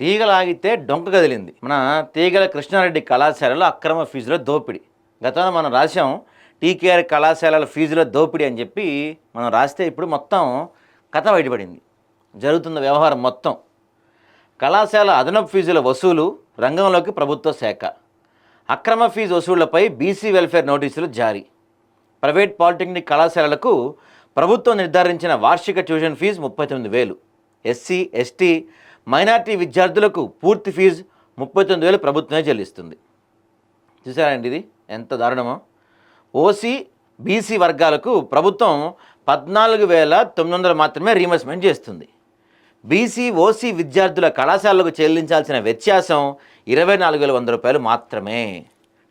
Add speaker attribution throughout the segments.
Speaker 1: తీగలాగితే డొంక కదిలింది. మన తీగల కృష్ణారెడ్డి కళాశాలలో అక్రమ ఫీజుల దోపిడీ. గతంలో మనం రాసాం టీకేఆర్ కళాశాలల ఫీజుల దోపిడీ అని చెప్పి మనం రాస్తే ఇప్పుడు మొత్తం కథ బయటపడింది. జరుగుతున్న వ్యవహారం మొత్తం. కళాశాల అదనపు ఫీజుల వసూలు రంగంలోకి ప్రభుత్వ శాఖ. అక్రమ ఫీజు వసూళ్ళపై బీసీ వెల్ఫేర్ నోటీసులు జారీ. ప్రైవేట్ పాలిటెక్నిక్ కళాశాలలకు ప్రభుత్వం నిర్ధారించిన వార్షిక ట్యూషన్ ఫీజు ముప్పై తొమ్మిది వేలు. ఎస్సీ ఎస్టీ మైనార్టీ విద్యార్థులకు పూర్తి ఫీజు ముప్పై తొమ్మిది వేలు ప్రభుత్వమే చెల్లిస్తుంది. చూసారండి ఇది? ఎంత దారుణమో. ఓసీ బీసీ వర్గాలకు ప్రభుత్వం పద్నాలుగు వేల తొమ్మిది వందలు మాత్రమే రీయింబర్స్మెంట్ చేస్తుంది. బీసీ ఓసీ విద్యార్థుల కళాశాలకు చెల్లించాల్సిన వ్యత్యాసం ఇరవై నాలుగు వేల వంద రూపాయలు మాత్రమే.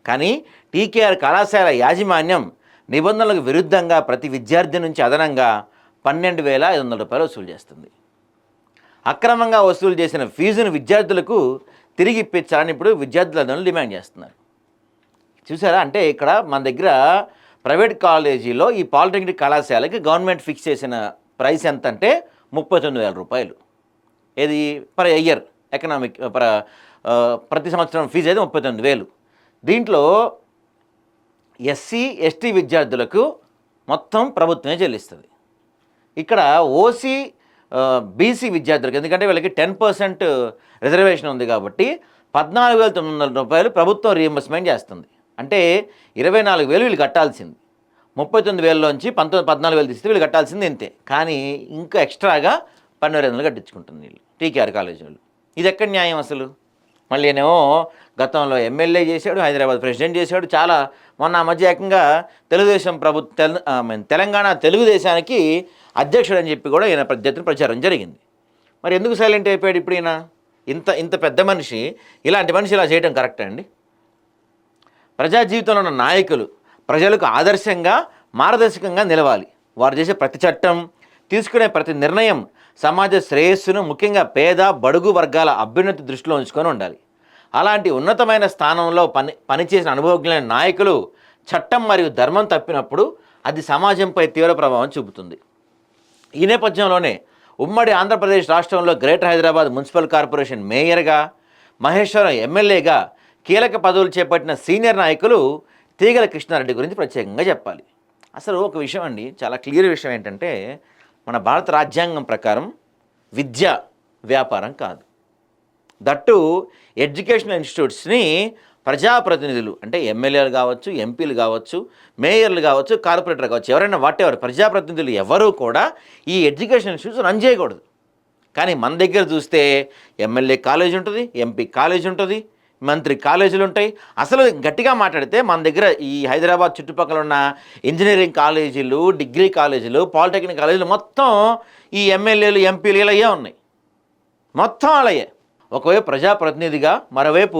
Speaker 1: కానీ టీకేఆర్ కళాశాల యాజమాన్యం నిబంధనలకు విరుద్ధంగా ప్రతి విద్యార్థి నుంచి అదనంగా పన్నెండు వేల ఐదు వందల రూపాయలు వసూలు చేస్తుంది. అక్రమంగా వసూలు చేసిన ఫీజును విద్యార్థులకు తిరిగి ఇప్పించాలని ఇప్పుడు విద్యార్థులందరూ డిమాండ్ చేస్తున్నారు. చూసారా? అంటే ఇక్కడ మన దగ్గర ప్రైవేట్ కాలేజీలో ఈ పాలిటెక్నిక్ కళాశాలకి గవర్నమెంట్ ఫిక్స్ చేసిన ప్రైస్ ఎంత అంటే ముప్పై తొమ్మిది వేల రూపాయలు. ఏది? పర్ ఇయర్ ఎకనామిక్ పర ప్రతి సంవత్సరం ఫీజు అయితే ముప్పై తొమ్మిది వేలు. దీంట్లో ఎస్సీ ఎస్టీ విద్యార్థులకు మొత్తం ప్రభుత్వమే చెల్లిస్తుంది. ఇక్కడ ఓసీ బీసీ విద్యార్థులకు ఎందుకంటే వీళ్ళకి టెన్ పర్సెంట్ రిజర్వేషన్ ఉంది కాబట్టి పద్నాలుగు వేల తొమ్మిది వందల రూపాయలు ప్రభుత్వం రీఎంబర్స్మెంట్ చేస్తుంది. అంటే ఇరవై నాలుగు వేలు వీళ్ళు కట్టాల్సింది. ముప్పై తొమ్మిది వేలలోంచి పంతొమ్మిది పద్నాలుగు వేలు తీస్తే వీళ్ళు కట్టాల్సింది ఇంతే. కానీ ఇంకా ఎక్స్ట్రాగా పన్నెండు వందలు కట్టించుకుంటుంది వీళ్ళు టీకేఆర్ కాలేజీ వాళ్ళు. ఇది ఎక్కడ న్యాయం అసలు? మళ్ళీ ఏమో గతంలో ఎమ్మెల్యే చేశాడు హైదరాబాద్ ప్రెసిడెంట్ చేశాడు చాలా మొన్న మధ్య ఏకంగా తెలుగుదేశం ప్రభు తెలంగాణ తెలుగుదేశానికి అధ్యక్షుడు అని చెప్పి కూడా ఈయన పెద్ద ప్రచారం జరిగింది. మరి ఎందుకు సైలెంట్ అయిపోయాడు ఇప్పుడు ఈయన? ఇంత ఇంత పెద్ద మనిషి ఇలాంటి మనిషి ఇలా చేయడం కరెక్టా అండి? ప్రజా జీవితంలో ఉన్న నాయకులు ప్రజలకు ఆదర్శంగా మార్గదర్శకంగా నిలవాలి. వారు చేసే ప్రతి చట్టం తీసుకునే ప్రతి నిర్ణయం సమాజ శ్రేయస్సును ముఖ్యంగా పేద బడుగు వర్గాల అభ్యున్నతి దృష్టిలో ఉంచుకొని ఉండాలి. అలాంటి ఉన్నతమైన స్థానంలో పని పనిచేసిన అనుభవజ్ఞులైన నాయకులు చట్టం మరియు ధర్మం తప్పినప్పుడు అది సమాజంపై తీవ్ర ప్రభావం చూపుతుంది. ఈ నేపథ్యంలోనే ఉమ్మడి ఆంధ్రప్రదేశ్ రాష్ట్రంలో గ్రేటర్ హైదరాబాద్ మున్సిపల్ కార్పొరేషన్ మేయర్గా మహేశ్వరం ఎమ్మెల్యేగా కీలక పదవులు చేపట్టిన సీనియర్ నాయకులు తీగల కృష్ణారెడ్డి గురించి ప్రత్యేకంగా చెప్పాలి. అసలు ఒక విషయం అండి చాలా క్లియర్ విషయం ఏంటంటే మన భారత రాజ్యాంగం ప్రకారం విద్య వ్యాపారం కాదు. దట్టు ఎడ్యుకేషనల్ ఇన్స్టిట్యూట్స్ని ప్రజాప్రతినిధులు అంటే ఎమ్మెల్యేలు కావచ్చు ఎంపీలు కావచ్చు మేయర్లు కావచ్చు కార్పొరేటర్ కావచ్చు ఎవరైనా వాట్ ఎవరు ప్రజాప్రతినిధులు ఎవరూ కూడా ఈ ఎడ్యుకేషన్ ఇన్స్టిట్యూట్స్ రన్ చేయకూడదు. కానీ మన దగ్గర చూస్తే ఎమ్మెల్యే కాలేజ్ ఉంటుంది ఎంపీ కాలేజ్ ఉంటుంది మంత్రి కాలేజీలు ఉంటాయి అసలు గట్టిగా మాట్లాడితే మన దగ్గర ఈ హైదరాబాద్ చుట్టుపక్కల ఉన్న ఇంజనీరింగ్ కాలేజీలు డిగ్రీ కాలేజీలు పాలిటెక్నిక్ కాలేజీలు మొత్తం ఈ ఎమ్మెల్యేలు ఎంపీలు ఇలా ఉన్నాయి. మొత్తం అలాగే. ఒకవైపు ప్రజాప్రతినిధిగా మరోవైపు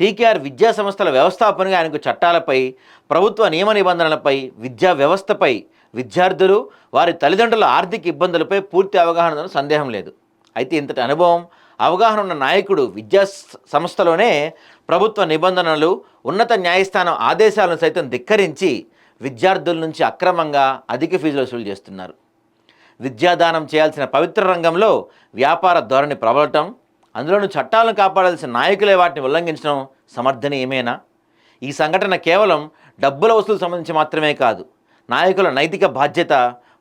Speaker 1: టీకేఆర్ విద్యా సంస్థల వ్యవస్థాపనగా ఆయనకు చట్టాలపై ప్రభుత్వ నియమ నిబంధనలపై విద్యా వ్యవస్థపై విద్యార్థులు వారి తల్లిదండ్రుల ఆర్థిక ఇబ్బందులపై పూర్తి అవగాహన సందేహం లేదు. అయితే ఇంతటి అనుభవం అవగాహన ఉన్న నాయకుడు విద్యా సంస్థలోనే ప్రభుత్వ నిబంధనలు ఉన్నత న్యాయస్థానం ఆదేశాలను సైతం ధిక్కరించి విద్యార్థుల నుంచి అక్రమంగా అధిక ఫీజులు వసూలు చేస్తున్నారు. విద్యాదానం చేయాల్సిన పవిత్ర రంగంలో వ్యాపార ధోరణి ప్రబలటం అందులోనూ చట్టాలను కాపాడాల్సిన నాయకులే వాటిని ఉల్లంఘించడం సమర్థనీయమేనా? ఈ సంఘటన కేవలం డబ్బుల వసూలు సంబంధించి మాత్రమే కాదు నాయకుల నైతిక బాధ్యత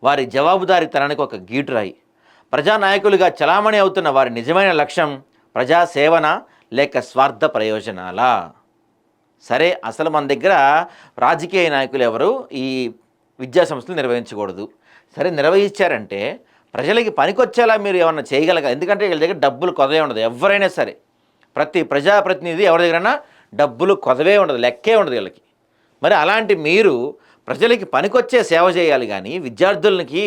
Speaker 1: వారి జవాబుదారీతనానికి ఒక గీటురాయి. ప్రజానాయకులుగా చలామణి అవుతున్న వారి నిజమైన లక్ష్యం ప్రజాసేవన లేక స్వార్థ ప్రయోజనాలా? సరే అసలు మన దగ్గర రాజకీయ నాయకులు ఎవరు? ఈ విద్యా సంస్థలు నిర్వహించకూడదు. సరే నిర్వహించారంటే ప్రజలకి పనికొచ్చేలా మీరు ఏమన్నా చేయగలగా? ఎందుకంటే వీళ్ళ దగ్గర డబ్బులు కొదవే ఉండదు. ఎవరైనా సరే ప్రతి ప్రజాప్రతినిధి ఎవరి దగ్గరైనా డబ్బులు కొదవే ఉండదు లెక్కే ఉండదు వీళ్ళకి. మరి అలాంటి మీరు ప్రజలకి పనికొచ్చే సేవ చేయాలి కానీ విద్యార్థులకి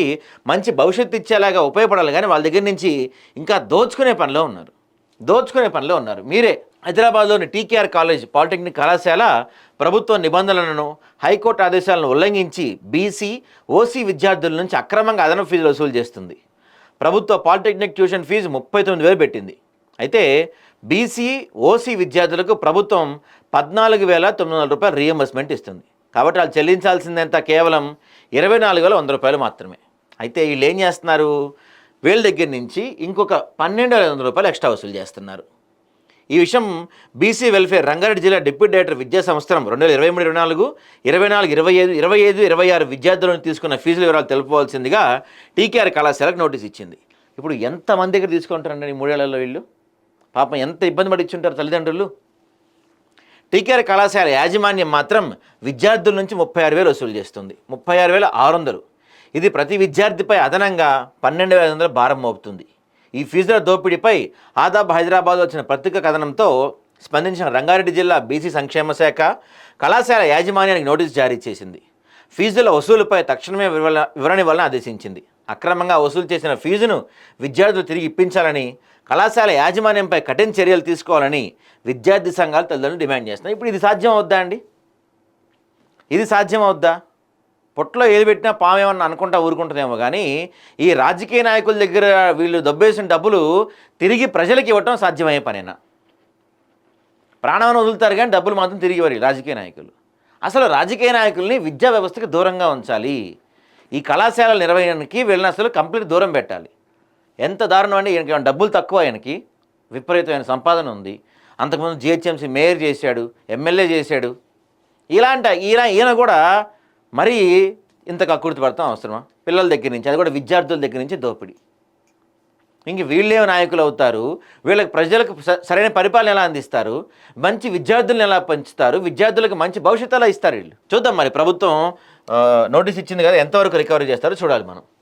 Speaker 1: మంచి భవిష్యత్తు ఇచ్చేలాగా ఉపయోగపడాలి కానీ వాళ్ళ దగ్గర నుంచి ఇంకా దోచుకునే పనిలో ఉన్నారు. దోచుకునే పనిలో ఉన్నారు. మీరే హైదరాబాద్లోని టీకేఆర్ కాలేజ్ పాలిటెక్నిక్ కళాశాల ప్రభుత్వ నిబంధనలను హైకోర్టు ఆదేశాలను ఉల్లంఘించి బీసీ ఓసీ విద్యార్థుల నుంచి అక్రమంగా అదనపు ఫీజులు వసూలు చేస్తుంది. ప్రభుత్వ పాలిటెక్నిక్ ట్యూషన్ ఫీజు ముప్పై తొమ్మిది వేలు పెట్టింది. అయితే బీసీ ఓసీ విద్యార్థులకు ప్రభుత్వం పద్నాలుగు వేల తొమ్మిది వందల రూపాయలు రీఎంబర్స్మెంట్ ఇస్తుంది. కాబట్టి వాళ్ళు చెల్లించాల్సిందంత కేవలం ఇరవై నాలుగు వేల వంద రూపాయలు మాత్రమే. అయితే వీళ్ళు ఏం చేస్తున్నారు? వీళ్ళ దగ్గర నుంచి ఇంకొక పన్నెండు వేల వందల రూపాయలు ఎక్స్ట్రా వసూలు చేస్తున్నారు. ఈ విషయం బీసీ వెల్ఫేర్ రంగారెడ్డి జిల్లా డిప్యూటీ డైరెక్టర్ విద్యా సంవత్సరం రెండు వేల ఇరవై మూడు ఇరవై నాలుగు ఇరవై నాలుగు ఇరవై ఐదు ఇరవై ఐదు ఇరవై ఆరు విద్యార్థులను తీసుకున్న ఫీజుల వివరాలు తెలుపవలసిందిగా టీకేఆర్ కళాశాలకు నోటీస్ ఇచ్చింది. ఇప్పుడు ఎంతమంది దగ్గర తీసుకుంటారండి ఈ మూడేళ్ళలో వీళ్ళు? పాపం ఎంత ఇబ్బంది పడిచ్చుంటారు తల్లిదండ్రులు? టీకేఆర్ కళాశాల యాజమాన్యం మాత్రం విద్యార్థుల నుంచి ముప్పై ఆరు వేలు వసూలు చేస్తుంది. ముప్పై ఆరు వేల ఆరు వందలు. ఇది ప్రతి విద్యార్థిపై అదనంగా పన్నెండు వేల వందల భారం మోపుతుంది. ఈ ఫీజుల దోపిడీపై ఆదాబ్ హైదరాబాద్ వచ్చిన పత్రిక కథనంతో స్పందించిన రంగారెడ్డి జిల్లా బీసీ సంక్షేమ శాఖ కళాశాల యాజమాన్యానికి నోటీసు జారీ చేసింది. ఫీజుల వసూలుపై తక్షణమే వివరణ ఇవ్వాలని ఆదేశించింది. అక్రమంగా వసూలు చేసిన ఫీజును విద్యార్థులు తిరిగి ఇప్పించాలని కళాశాల యాజమాన్యంపై కఠిన చర్యలు తీసుకోవాలని విద్యార్థి సంఘాలు తల్లిదండ్రులు డిమాండ్ చేస్తున్నాయి. ఇప్పుడు ఇది సాధ్యం అవుద్దా అండి? ఇది సాధ్యం అవుద్దా? పొట్టలో ఏది పెట్టినా పాము ఏమన్నా అనుకుంటా ఊరుకుంటుందేమో కానీ ఈ రాజకీయ నాయకుల దగ్గర వీళ్ళు దబ్బేసిన డబ్బులు తిరిగి ప్రజలకు ఇవ్వటం సాధ్యమయ్యే పనేనా? ప్రాణాలను వదులుతారు కానీ డబ్బులు మాత్రం తిరిగి ఇవ్వరు రాజకీయ నాయకులు. అసలు రాజకీయ నాయకుల్ని విద్యా వ్యవస్థకి దూరంగా ఉంచాలి. ఈ కళాశాలల నిర్వహణకి వీళ్ళని అసలు కంప్లీట్ దూరం పెట్టాలి. ఎంత దారుణం అంటే ఈయనకి ఏమైనా డబ్బులు తక్కువ ఆయనకి? విపరీతమైన సంపాదన ఉంది. అంతకుముందు జిహెచ్ఎంసీ మేయర్ చేశాడు ఎమ్మెల్యే చేశాడు. ఇలాంటి ఈయన ఈయన కూడా మరీ ఇంత కక్కుర్తి పడతాం అవసరమా? పిల్లల దగ్గర నుంచి అది కూడా విద్యార్థుల దగ్గర నుంచి దోపిడీ. ఇంక వీళ్ళే నాయకులు అవుతారు. వీళ్ళకి ప్రజలకు స- సరైన పరిపాలన ఎలా అందిస్తారు? మంచి విద్యార్థులను ఎలా పెంచుతారు? విద్యార్థులకు మంచి భవిష్యత్తు ఎలా ఇస్తారు వీళ్ళు? చూద్దాం మరి. ప్రభుత్వం నోటీస్ ఇచ్చింది కదా ఎంతవరకు రికవరీ చేస్తారో చూడాలి మనం.